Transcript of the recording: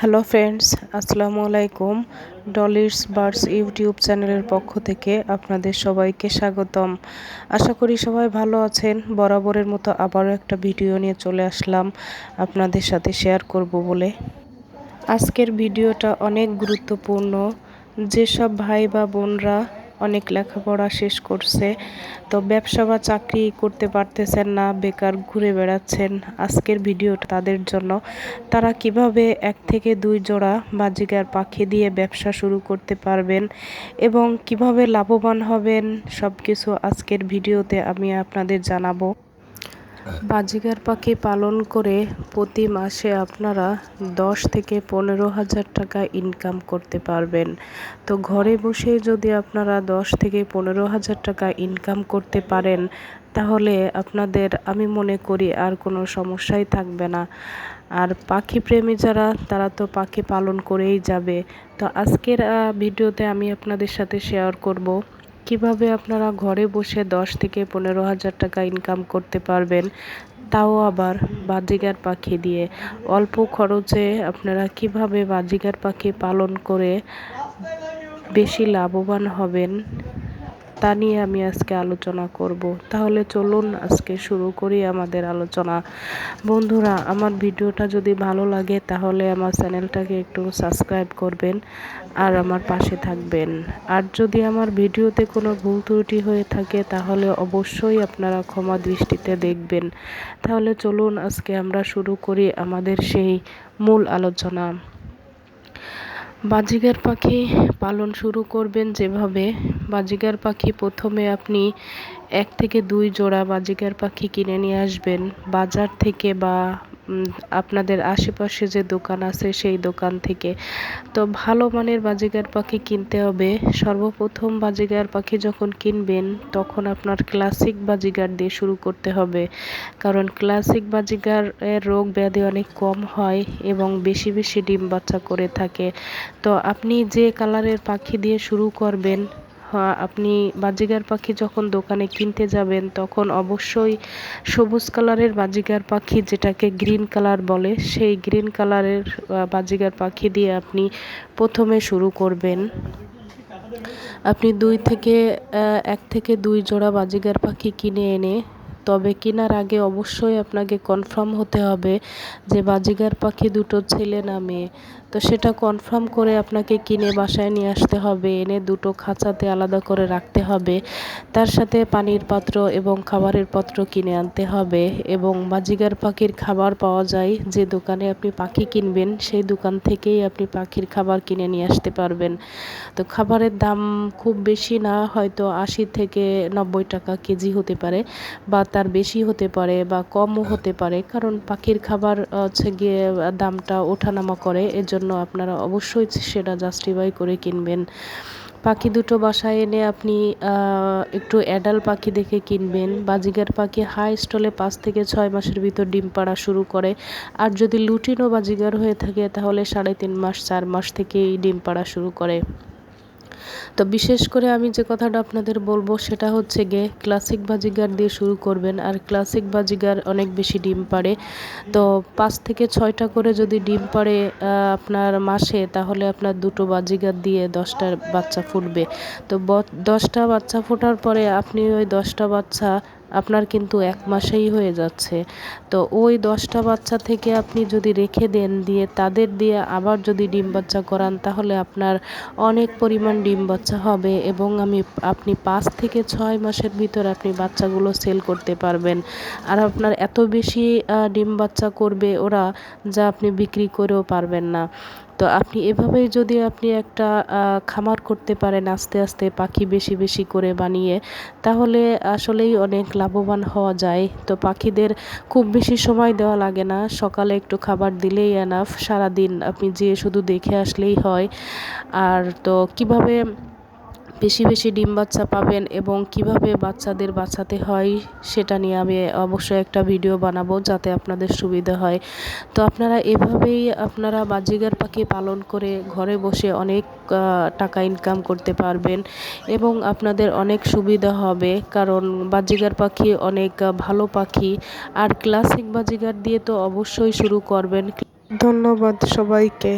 Hello friends, আসসালামু আলাইকুম Dolly's birds YouTube চ্যানেলের পক্ষ থেকে আপনাদের সবাইকে স্বাগতম। আশা করি সবাই ভালো আছেন। বরাবরের মতো আবারও একটা ভিডিও নিয়ে চলে আসলাম আপনাদের সাথে শেয়ার করব বলে। আজকের ভিডিওটা অনেক গুরুত্বপূর্ণ। যেসব ভাই বা বোনরা অনেক লেখাপড়া শেষ করছে। তো ব্যবসা বা চাকরি করতে পারতেছেন না, বেকার ঘুরে বেড়াচ্ছেন। আজকের ভিডিওটা তাদের জন্য। তারা কীভাবে এক থেকে দুই জোড়া বাজিকার পাখি দিয়ে ব্যবসা শুরু করতে পারবেন এবং কীভাবে লাভবান হবেন সব কিছু আজকের ভিডিওতে আমি আপনাদের জানাব। বাজিগার পাখি পালন করে প্রতি মাসে আপনারা দশ থেকে পনেরো হাজার টাকা ইনকাম করতে পারবেন। তো ঘরে বসে যদি আপনারা দশ থেকে পনেরো হাজার টাকা ইনকাম করতে পারেন, তাহলে আপনাদের আমি মনে করি আর কোনো সমস্যাই থাকবে না। আর পাখি প্রেমী যারা, তারা তো পাখি পালন করেই যাবে। তো আজকের ভিডিওতে আমি আপনাদের সাথে শেয়ার করব। কীভাবে আপনারা ঘরে বসে দশ থেকে পনেরো হাজার টাকা ইনকাম করতে পারবেন, তাও আবার বাজিগার পাখি দিয়ে। অল্প খরচে আপনারা কীভাবে বাজিগার পাখি পালন করে বেশি লাভবান হবেন তা নিয়ে আমি আজকে আলোচনা করব। তাহলে চলুন আজকে শুরু করি আমাদের আলোচনা। বন্ধুরা, আমার ভিডিওটা যদি ভালো লাগে তাহলে আমার চ্যানেলটাকে একটু সাবস্ক্রাইব করবেন আর আমার পাশে থাকবেন। আর যদি আমার ভিডিওতে কোনো ভুল ত্রুটি হয়ে থাকে তাহলে অবশ্যই আপনারা ক্ষমা দৃষ্টিতে দেখবেন। তাহলে চলুন আজকে আমরা শুরু করি আমাদের সেই মূল আলোচনা। বাজিগার পাখি পালন শুরু করবেন যেভাবে বাজিগার পাখি প্রথমে আপনি এক থেকে দুই জোড়া বাজিগার পাখি কিনে নিয়ে আসবেন। বাজার থেকে বা আপনাদের আশেপাশে যে দোকান আছে সেই দোকান থেকে। তো ভালো মানের বাজিগার পাখি কিনতে হবে। সর্বপ্রথম বাজিগার পাখি যখন কিনবেন, তখন আপনার ক্লাসিক বাজিগার দিয়ে শুরু করতে হবে। কারণ ক্লাসিক বাজিগার এর রোগ ব্যাধি অনেক কম হয় এবং বেশি বেশি ডিম বাচ্চা করে থাকে। তো আপনি যে কালারের পাখি দিয়ে শুরু করবেন আপনি বাজিগার পাখি যখন দোকানে কিনতে যাবেন, তখন অবশ্যই সবুজ কালারের বাজিগার পাখি, যেটাকে গ্রিন কালার বলে, সেই গ্রিন কালারের বাজিগার পাখি দিয়ে আপনি প্রথমে শুরু করবেন। আপনি দুই থেকে এক থেকে দুই জোড়া বাজিগার পাখি কিনে এনে তবে কেনার আগে অবশ্যই আপনাকে কনফার্ম হতে হবে যে বাজিগার পাখি দুটো ছেলে না মেয়ে। তো সেটা কনফার্ম করে আপনাকে কিনে বাসায় নিয়ে আসতে হবে। এনে দুটো খাঁচাতে আলাদা করে রাখতে হবে। তার সাথে পানির পাত্র এবং খাবারের পাত্র কিনে আনতে হবে এবং বাজিগার পাখির খাবার পাওয়া যায় যে দোকানে আপনি পাখি কিনবেন, সেই দোকান থেকেই আপনি পাখির খাবার কিনে নিয়ে আসতে পারবেন। তো খাবারের দাম খুব বেশি না, হয়তো আশি থেকে নব্বই টাকা কেজি হতে পারে বা তার বেশি হতে পারে বা কমও হতে পারে। কারণ পাখির খাবার হচ্ছে গিয়ে দামটা ওঠানামা করে। এজন্য জন্য আপনারা অবশ্যই সেটা জাস্টিফাই করে কিনবেন। পাখি দুটো বাসায় এনে আপনি একটু অ্যাডাল পাখি দেখে কিনবেন। বাজিগার পাখি হাই স্টলে পাঁচ থেকে ছয় মাসের ভিতর ডিম পাড়া শুরু করে। আর যদি লুটিনও বাজিগার হয়ে থাকে তাহলে সাড়ে তিন মাস চার মাস থেকেই ডিম পাড়া শুরু করে। তো বিশেষ করে আমি যে কথাটা আপনাদের বলব সেটা হচ্ছে গে ক্লাসিক বাজিগার দিয়ে শুরু করবেন, আর ক্লাসিক বাজিগার অনেক বেশি ডিম পাড়ে। তো পাঁচ থেকে ছয়টা করে যদি ডিম পাড়ে আপনার মাসে, তাহলে আপনার দুটো বাজিগার দিয়ে দশটার বাচ্চা ফুটবে। তো দশটা বাচ্চা ফোটার পরে আপনি ওই দশটা বাচ্চা আপনার কিন্তু এক মাসেই হয়ে যাচ্ছে। তো ওই দশটা বাচ্চা থেকে আপনি যদি রেখে দেন, দিয়ে তাদের দিয়ে আবার যদি ডিম বাচ্চা করান, তাহলে আপনার অনেক পরিমাণ ডিম বাচ্চা হবে এবং আমি, আপনি পাঁচ থেকে ছয় মাসের ভিতর আপনি বাচ্চাগুলো সেল করতে পারবেন। আর আপনার এত বেশি ডিম বাচ্চা করবে ওরা, যা আপনি বিক্রি করেও পারবেন না। তো আপনি এভাবেই যদি আপনি একটা খামার করতে পারেন আস্তে আস্তে পাখি বেশি বেশি করে বানিয়ে, তাহলে আসলেই অনেক লাভবান হওয়া যায়। তো পাখিদের খুব বেশি সময় দেওয়া লাগে না, সকালে একটু খাবার দিলেই এনাফ সারাদিন আপনি যেয়ে শুধু দেখে আসলেই হয়। আর তো কীভাবে বেশি বেশি ডিম বাচ্চা পাবেন এবং কীভাবে বাচ্চাদের বাঁচাতে হয় সেটা নিয়ে আমি অবশ্যই একটা ভিডিও বানাবো যাতে আপনাদের সুবিধা হয়। তো আপনারা এভাবেই আপনারা বাজিগার পাখি পালন করে ঘরে বসে অনেক টাকা ইনকাম করতে পারবেন এবং আপনাদের অনেক সুবিধা হবে। কারণ বাজিগার পাখি অনেক ভালো পাখি। আর ক্লাসিক বাজিগার দিয়ে তো অবশ্যই শুরু করবেন। ধন্যবাদ সবাইকে।